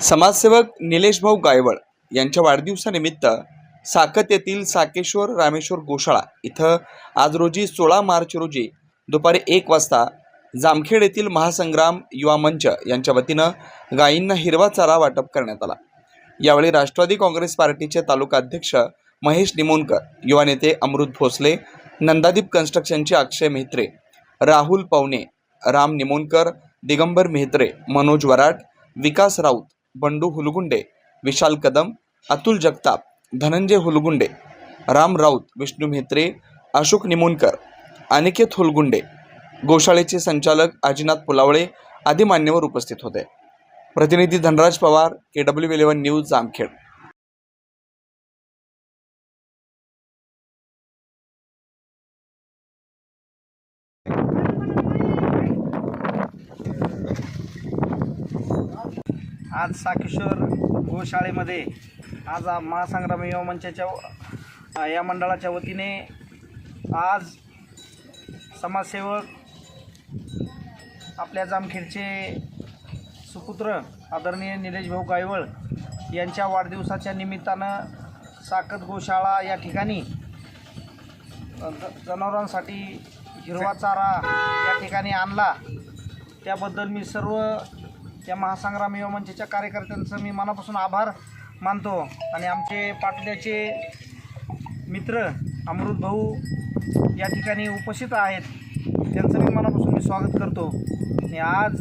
समाजसेवक निलेश भाऊ गायवळ यांच्या वाढदिवसानिमित्त साकत येथील साकेश्वर रामेश्वर गोशाळा इथं आज रोजी सोळा मार्च रोजी दुपारी एक वाजता जामखेड येथील महासंग्राम युवा मंच यांच्या वतीनं गायींना हिरवा चारा वाटप करण्यात आला. यावेळी राष्ट्रवादी काँग्रेस पार्टीचे तालुका अध्यक्ष महेश निमोणकर युवा नेते अमृत भोसले नंदादीप कन्स्ट्रक्शनचे अक्षय मेहत्रे राहुल पवने राम निमोणकर दिगंबर मेहत्रे मनोज वराट विकास राऊत बंडू हुलगुंडे विशाल कदम अतुल जगताप धनंजय हुलगुंडे राम राऊत विष्णू म्हेत्रे अशोक निमोणकर अनिकेत हुलगुंडे गोशाळेचे संचालक आजीनाथ पुलावळे आदी मान्यवर उपस्थित होते. प्रतिनिधी Dhanraj Pawar K W eleven news Jamkhed. आज साकेश्वर गोशाळेमध्ये आज महासंग्राम युवा मंचाच्या या मंडळाच्या वतीने आज समाजसेवक आपल्या जामखेडचे सुपुत्र आदरणीय निलेश भाऊ गायवळ यांच्या वाढदिवसाच्या निमित्तानं साकत गोशाळा या ठिकाणी जनावरांसाठी हिरवा चारा या ठिकाणी आणला. त्याबद्दल मी सर्व या महासंग्राम युवा मंचच्या कार्यकर्त्यांचं मी मनापासून आभार मानतो. आणि आमचे पाटल्याचे मित्र अमृत भाऊ या ठिकाणी उपस्थित आहेत. त्यांचं मी मनापासून मी स्वागत करतो. आणि आज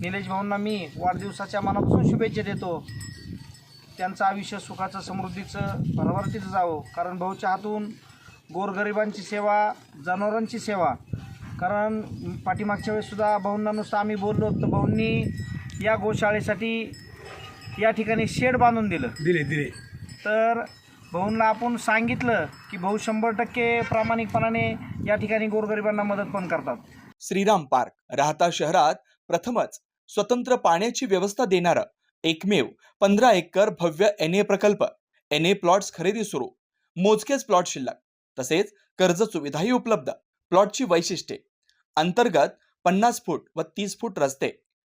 निलेश भाऊंना मी वाढदिवसाच्या मनापासून शुभेच्छा देतो. त्यांचं आयुष्य सुखाचं समृद्धीचं भरभराटीचं जावं. कारण भाऊच्या हातून गोरगरिबांची सेवा जनावरांची सेवा. कारण पाठीमागच्या वेळेससुद्धा भाऊंना नुसतं आम्ही बोललो तर भाऊंनी या गोशाळेसाठी या ठिकाणी शेड बांधून दिलं. दिले दिले. तर भाऊंना आपण सांगितलं की भाऊ शंभर टक्के प्रामाणिकपणाने या ठिकाणी गोरगरिबांना मदत पण करतात. श्रीराम पार्क राहता शहरात प्रथमच स्वतंत्र पाण्याची व्यवस्था देणारं एकमेव पंधरा एकर भव्य एन ए प्रकल्प एन ए प्लॉट्स खरेदी सुरू मोजकेच प्लॉट शिल्लक तसेच कर्ज सुविधाही उपलब्ध. प्लॉटची वैशिष्ट्ये अंतर्गत पन्नास फूट व तीस फूट रस्ते